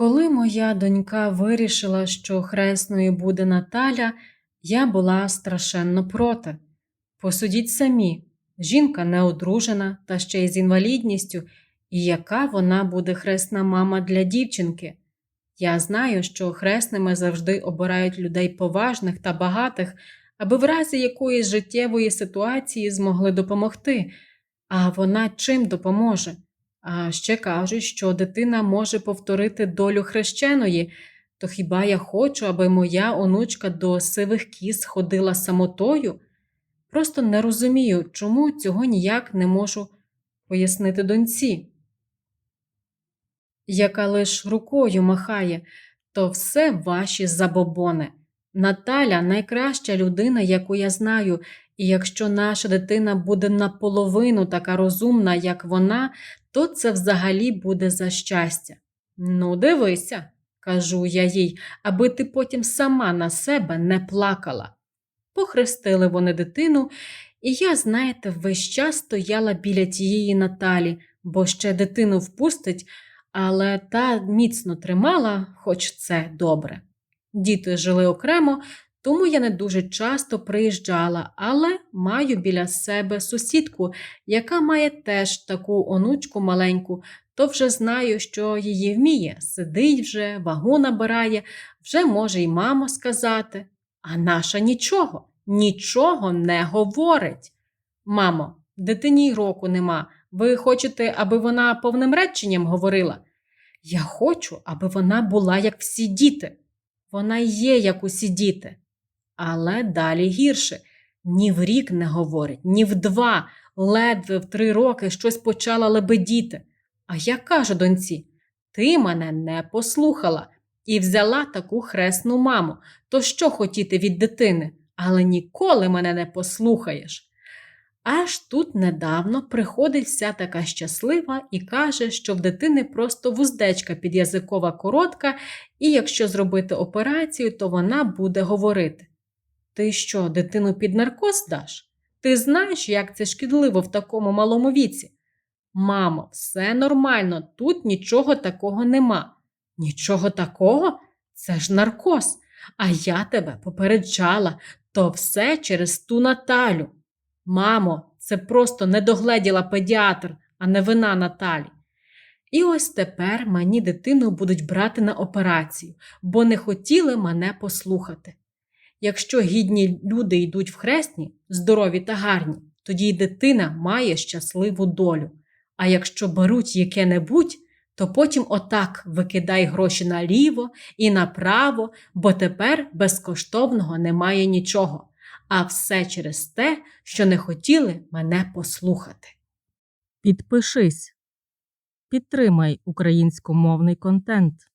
Коли моя донька вирішила, що хресною буде Наталя, я була страшенно проти. Посудіть самі, жінка неодружена та ще й з інвалідністю, і яка вона буде хресна мама для дівчинки. Я знаю, що хресними завжди обирають людей поважних та багатих, аби в разі якоїсь життєвої ситуації змогли допомогти. А вона чим допоможе? А ще кажуть, що дитина може повторити долю хрещеної, то хіба я хочу, аби моя онучка до сивих кіз ходила самотою? Просто не розумію, чому цього ніяк не можу пояснити доньці, яка лиш рукою махає, то все ваші забобони. Наталя найкраща людина, яку я знаю, і якщо наша дитина буде наполовину така розумна, як вона, то це взагалі буде за щастя. Ну, дивися, кажу я їй, аби ти потім сама на себе не плакала. Похрестили вони дитину, і я, знаєте, весь час стояла біля тієї Наталі, бо ще дитину впустить, але та міцно тримала, хоч це добре. Діти жили окремо, тому я не дуже часто приїжджала, але маю біля себе сусідку, яка має теж таку онучку маленьку, то вже знаю, що її вміє, сидить вже, вагу набирає, вже може й мамо сказати. А наша нічого, нічого не говорить. Мамо, дитині й року нема. Ви хочете, аби вона повним реченням говорила? Я хочу, аби вона була як всі діти. Вона є, як усі діти. Але далі гірше. Ні в рік не говорить, ні в два, ледве в три роки щось почала лебедіти. А я кажу доньці: ти мене не послухала і взяла таку хресну маму. То що хотіти від дитини, але ніколи мене не послухаєш. Аж тут недавно приходить вся така щаслива і каже, що в дитини просто вуздечка підязикова коротка, і якщо зробити операцію, то вона буде говорити. Ти що, дитину під наркоз даш? Ти знаєш, як це шкідливо в такому малому віці? Мамо, все нормально, тут нічого такого нема. Нічого такого? Це ж наркоз. А я тебе попереджала, то все через ту Наталю. Мамо, це просто недогледіла педіатр, а не вина Наталі. І ось тепер мені дитину будуть брати на операцію, бо не хотіли мене послухати. Якщо гідні люди йдуть в хресні, здорові та гарні, тоді й дитина має щасливу долю. А якщо беруть яке-небудь, то потім отак викидай гроші наліво і направо, бо тепер безкоштовного немає нічого. А все через те, що не хотіли мене послухати. Підпишись. Підтримай українськомовний контент.